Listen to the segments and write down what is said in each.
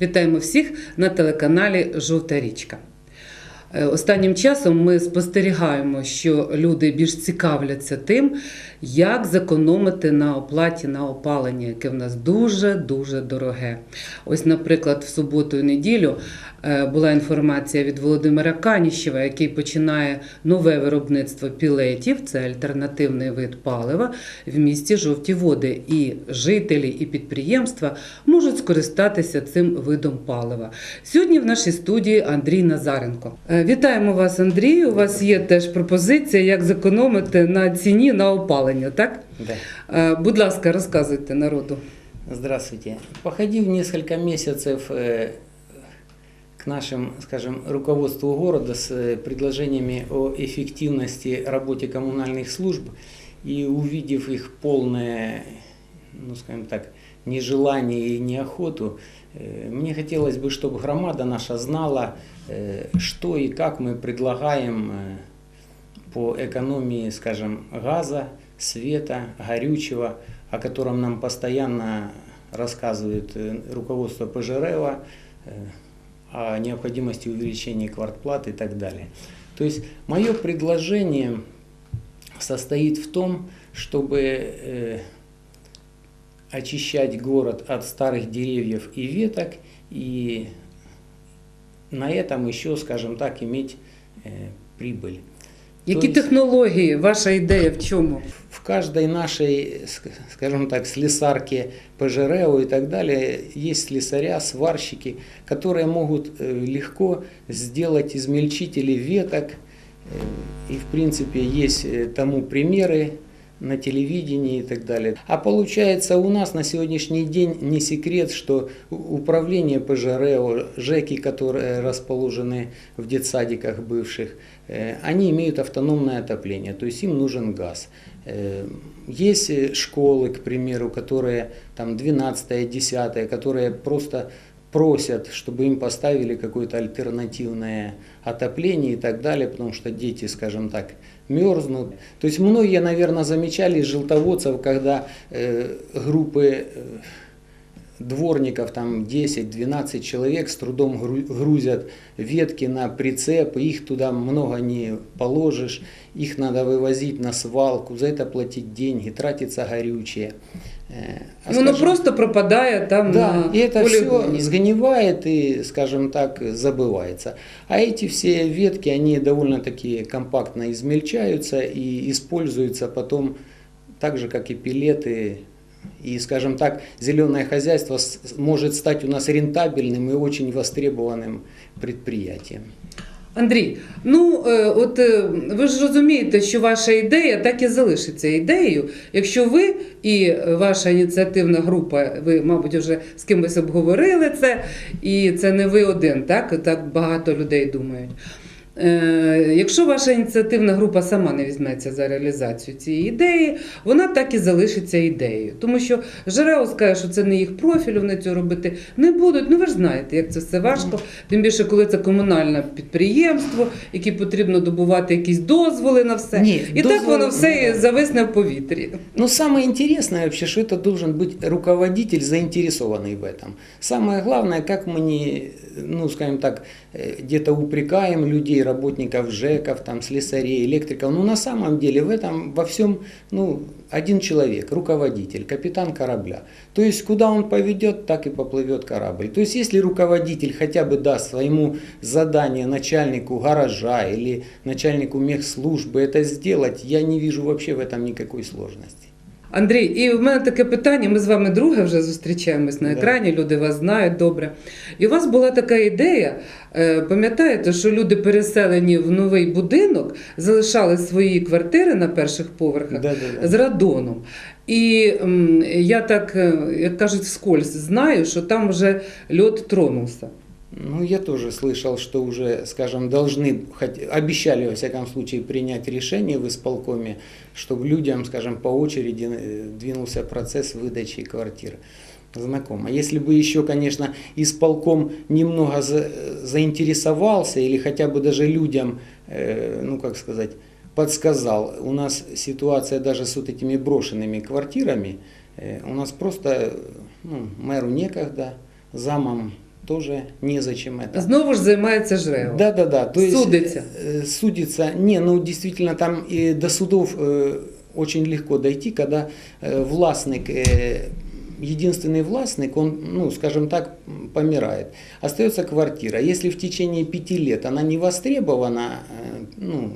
Вітаємо всіх на телеканалі Жовта річка. Е, Останнім часом ми спостерігаємо, що люди більш цікавляться тим, як зекономити на оплаті на опалення, яке в нас дуже дуже дороге. Ось, наприклад, в суботу і неділю була інформація від Володимира Каніщева, який починає нове виробництво пілетів, це альтернативний вид палива в місті Жовті Води. І жителі, і підприємства можуть скористатися цим видом палива. Сьогодні в нашій студії Андрій Назаренко. Е, Вітаємо вас, Андрій. У вас є теж пропозиція, як зекономити на ціні на опалення, так? Да. Е, Будь ласка, розказуйте народу. Здравствуйте. Походив несколько месяцев э, к нашим, скажем, руководству города с э, предложениями о эффективности работе коммунальных служб и увидев их полное, ну скажем так, нежелание и неохоту, э, мне хотелось бы, чтобы громада наша знала, э, что и как мы предлагаем по экономии, скажем, газа, света, горючего, о котором нам постоянно рассказывает руководство ПЖРЭВа, о необходимости увеличения квартплат и так далее. То есть мое предложение состоит в том, чтобы э, очищать город от старых деревьев и веток и на этом еще, скажем так, иметь э, прибыль. Які есть- технології? Ваша ідея в чому? В каждой нашей, ск- скажем так, слесарке ПЖРЭО и так далее есть слесаря, сварщики, которые могут э, легко сделать измельчители веток. Э, И в принципе есть э, тому примеры На телевидении и так далее. А получается у нас на сегодняшний день не секрет, что управление ПЖРЭО, ЖЭКи, которые расположены в детсадиках бывших, э, они имеют автономное отопление, то есть им нужен газ. Э, Есть э, школы, к примеру, которые там 12 10 которые просто просят, чтобы им поставили какое-то альтернативное отопление и так далее, потому что дети, скажем так, мерзнут. То есть многие, наверное, замечали из желтоводцев, когда э, группы э, дворников, там 10-12 человек с трудом гру- грузят ветки на прицеп, их туда много не положишь, их надо вывозить на свалку, за это платить деньги, тратится горючее. Э, а Воно скажем- просто пропадає там да, на и это полігоні. все сгнивает и, скажем так, забывается. А эти все ветки, они довольно-таки компактно измельчаются и используются потом так же, как и пилеты. И, скажем так, зеленое хозяйство с- может стать у нас рентабельным и очень востребованным предприятием. Андрій, ну е, от е, ви ж розумієте, що ваша ідея так і залишиться ідеєю. Якщо ви і ваша ініціативна група, ви, мабуть, вже з кимось обговорили це, і це не ви один, так? Так багато людей думають. Е, Якщо ваша ініціативна група сама не візьметься за реалізацію цієї ідеї, вона так і залишиться ідеєю. Тому що Жерео скаже, що це не їх профіль, вони цього робити не будуть. Ну ви ж знаєте, як це все важко. Тим більше, коли це комунальне підприємство, яке потрібно добувати якісь дозволи на все. Ні, і так дозволи- воно все і ну, зависне в повітрі. Но самое интересное вообще, что это должен быть руководитель, заинтересованный в этом. Самое главное, как мы не, ну, скажем так, э, где-то упрекаем людей, Работников ЖЭКов, там, слесарей, электриков. Но на самом деле в этом, во всем, ну, один человек, руководитель, капитан корабля. То есть, куда он поведет, так и поплывет корабль. То есть, если руководитель хотя бы даст своему задание начальнику гаража или начальнику мехслужбы это сделать, я не вижу вообще в этом никакой сложности. Андрій, і в мене таке питання. Ми з вами друге вже зустрічаємось на екрані. Люди вас знають добре. І у вас була така ідея. е, Пам'ятаєте, що люди переселені в новий будинок, залишали свої квартири на перших поверхах Да-да-да. з радоном. І я так, е, як кажуть, вскользь знаю, що там вже льот тронувся. Ну, я тоже слышал, что уже, скажем, должны, обещали, во всяком случае, принять решение в исполкоме, чтобы людям, скажем, по очереди э, двинулся процесс выдачи квартир. Знакомо. Если бы еще, конечно, исполком немного за- заинтересовался или хотя бы даже людям, э, ну, как сказать, подсказал. У нас ситуация даже с вот этими брошенными квартирами. э, У нас просто, ну, мэру некогда, замам тоже незачем это. Знову ж займається ЖРЕО. Да, да, да. То есть, Судится. э, судится. Не, ну действительно там и до судов э, очень легко дойти, когда э, властник, э, единственный властник, он, ну, скажем так, помирает. Остается квартира. Если в течение пяти лет она не востребована, э, ну,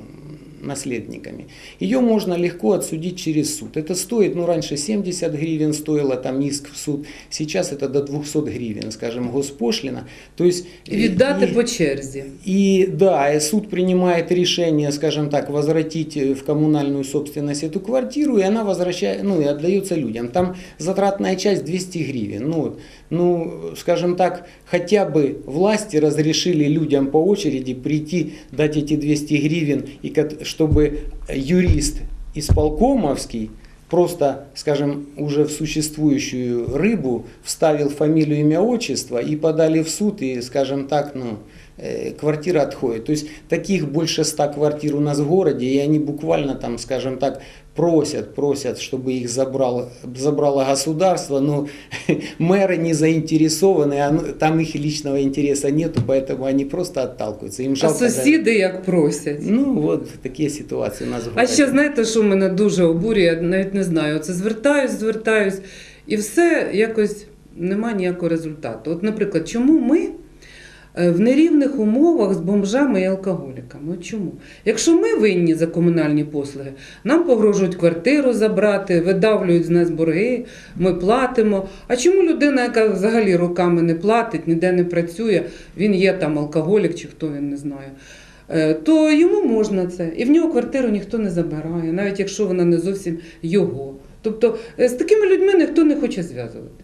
наследниками. Ее можно легко отсудить через суд. Это стоит, ну раньше 70 гривен стоило там иск в суд, сейчас это до 200 гривен, скажем, госпошлина. То есть І віддати и- по черзі. и да, и суд принимает решение, скажем так, возвратить э, в коммунальную собственность эту квартиру, и она возвращает, ну и отдается людям. Там затратная часть 200 гривен. Ну, вот, ну, скажем так, хотя бы власти разрешили людям по очереди прийти, дать эти 200 гривен, и кот- чтобы юрист исполкомовский просто, скажем, уже в существующую рыбу вставил фамилию, имя, отчество и подали в суд, и, скажем так, ну, э, квартира отходит. То есть таких больше ста квартир у нас в городе, и они буквально там, скажем так, просят, просят, чтобы их забрало, забрало государство, но мэры не заинтересованы, а ну, там их личного интереса нету, поэтому они просто отталкиваются. Им А жалко даже- сусіди як просять. Ну, вот такие ситуации у нас в А городе. ще знаєте, що мене дуже обурює, я навіть не знаю. Це звертаюсь, звертаюсь, і все якось нема ніякого результату. От, наприклад, чому ми е, в нерівних умовах з бомжами і алкоголіками? От чому? Якщо ми винні за комунальні послуги, нам погрожують квартиру забрати, видавлюють з нас борги, ми платимо. А чому людина, яка взагалі роками не платить, ніде не працює, він є там алкоголік чи хто він не знає. Е, то йому можна це. І в нього квартиру ніхто не забирає, навіть якщо вона не зовсім його. Тобто е, з такими людьми ніхто не хоче зв'язувати.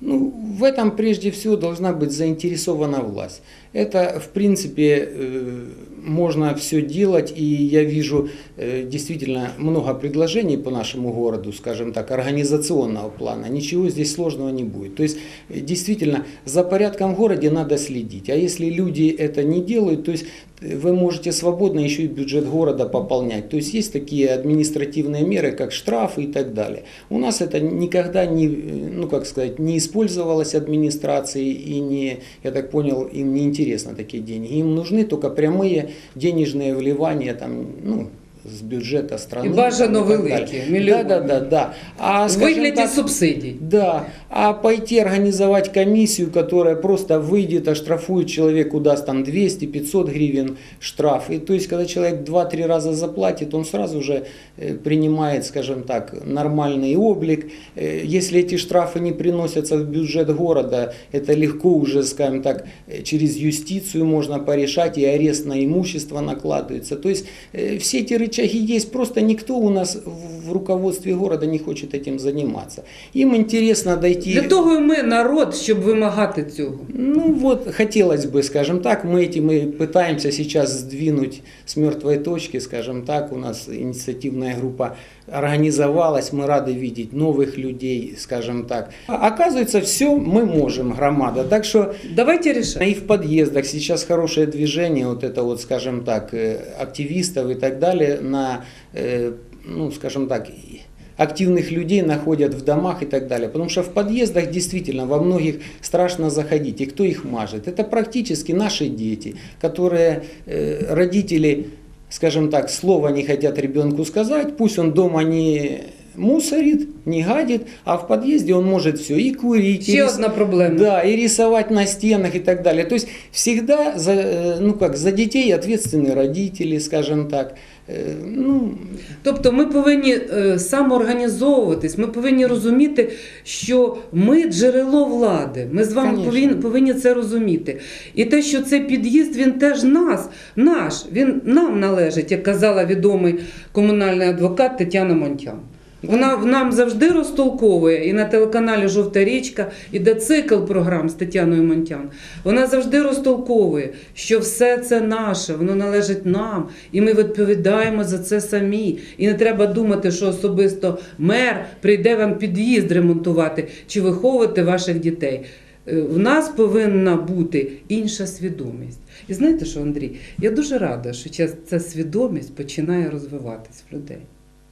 Ну, в этом прежде всего должна быть заинтересована власть. Это, в принципе, э, можно все делать, и я вижу э, действительно много предложений по нашему городу, скажем так, организационного плана. Ничего здесь сложного не будет. То есть, э, действительно, за порядком в городе надо следить. А если люди это не делают, то есть э, вы можете свободно еще и бюджет города пополнять. То есть есть такие административные меры, как штрафы и так далее. У нас это никогда не, ну как сказать, не использовалось администрацией и не, я так понял, им не интересно такие деньги. Им нужны только прямые денежные вливания там, ну, с бюджета страны. И бажано там, и так великі, далее. мільйони. Да, да, да, да. А, В скажем вигляді так, субсидій. да, а пойти организовать комиссию, которая просто выйдет, оштрафует человеку, даст там 200-500 гривен штраф. И то есть, когда человек 2-3 раза заплатит, он сразу же э, принимает, скажем так, нормальный облик. Э, Если эти штрафы не приносятся в бюджет города, это легко уже, скажем так, э, через юстицию можно порешать, и арест на имущество накладывается. То есть э, все эти рычаги есть, просто никто у нас в в руководстве города не хочет этим заниматься. Им интересно дойти... Для того і ми народ, щоб вимагати цього. Ну вот, хотелось бы, скажем так, мы этим и пытаемся сейчас сдвинуть с мертвой точки, скажем так, у нас инициативная группа организовалась, мы рады видеть новых людей, скажем так. А Оказывается, все мы можем, громада. Так что Давайте рішати. и в подъездах сейчас хорошее движение, вот это вот, скажем так, э, активистов и так далее, на, э, ну, скажем так, и активных людей находят в домах и так далее. Потому что в подъездах действительно во многих страшно заходить. И кто их мажет? Это практически наши дети, которые э, родители, скажем так, слова не хотят ребенку сказать, пусть он дома не мусорит, не гадит, а в подъезде он может все и курить, и Ще рис- одна проблема. да, и рисовать на стенах и так далее. То есть всегда за, э, ну как, за детей ответственны родители, скажем так. Э, Ну, Тобто ми повинні е, самоорганізовуватись, ми повинні розуміти, що ми джерело влади. Ми з вами Конечно. повинні, повинні це розуміти. І те, що цей під'їзд, він теж нас, наш, він нам належить, як казала відомий комунальний адвокат Тетяна Монтян. Вона нам завжди розтолковує і на телеканалі Жовта річка іде цикл програм з Тетяною Монтян. Вона завжди розтолковує, що все це наше, воно належить нам, і ми відповідаємо за це самі. І не треба думати, що особисто мер прийде вам під'їзд ремонтувати чи виховувати ваших дітей. Е, В нас повинна бути інша свідомість. І знаєте що, Андрій? Я дуже рада, що ця- свідомість починає розвиватись в людей.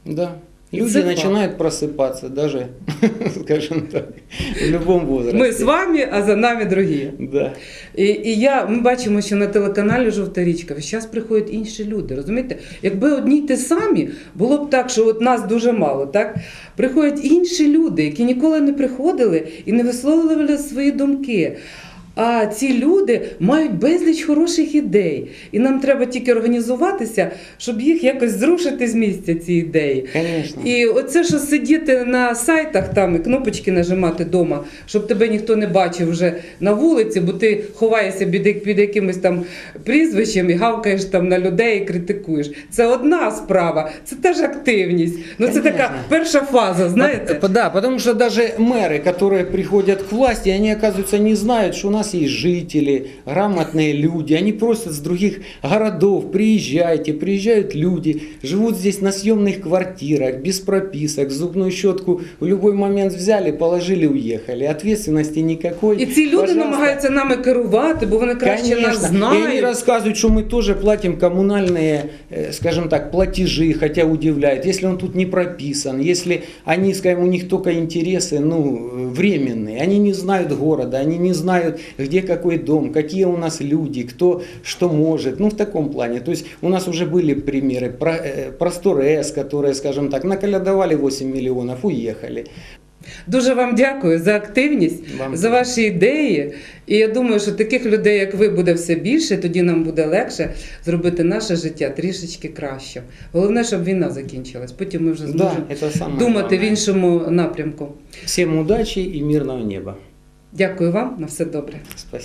да. Люди факт. начинают просыпаться даже, скажем так, в любом возрасте. Ми з вами, а за нами другі. Да. І, і я, ми бачимо, що на телеканалі Жовта річка час приходять інші люди. Розумієте? Якби одні й те самі, було б так, що от нас дуже мало, так? Приходять інші люди, які ніколи не приходили і не висловлювали свої думки. А ці люди мають безліч хороших ідей. І нам треба тільки організуватися, щоб їх якось зрушити з місця, ці ідеї. Конечно. І оце, що сидіти на сайтах там і кнопочки нажимати вдома, щоб тебе ніхто не бачив вже на вулиці, бо ти ховаєшся під, під якимось там прізвищем і гавкаєш там на людей і критикуєш. Це одна справа, це теж активність. Ну це така Конечно. перша фаза, знаєте. По- Да, потому что даже мэры, которые приходят к власти, они, оказывается, не знают, что у нас Есть жители, грамотные люди. Они просят с других городов, приезжайте, приезжают люди, живут здесь на съемных квартирах, без прописок, зубную щетку в любой момент взяли, положили, уехали. Ответственности никакой. І ці люди Пожалуйста. намагаються нами керувати, бо вони краще нас Конечно. И они знають. рассказывают, что мы тоже платим коммунальные, э, скажем так, платежи, хотя удивляет, если он тут не прописан, если они, скажем, у них только интересы, ну, э, временные, они не знают города, они не знают, где какой дом, какие у нас люди, кто что может, ну, в таком плане. То есть у нас уже были примеры, про, э, Простор С, которые, скажем так, наколядовали 8 миллионов, уехали. Дуже вам дякую за активність, Вам за теж. ваші ідеї. І я думаю, що таких людей, як ви, буде все більше. Тоді нам буде легше зробити наше життя трішечки краще. Головне, щоб війна закінчилась. Потім ми вже Да, зможемо это самое думати в главное. іншому напрямку. Всем удачи и мирного неба. Дякую вам на все добре. Спасибо.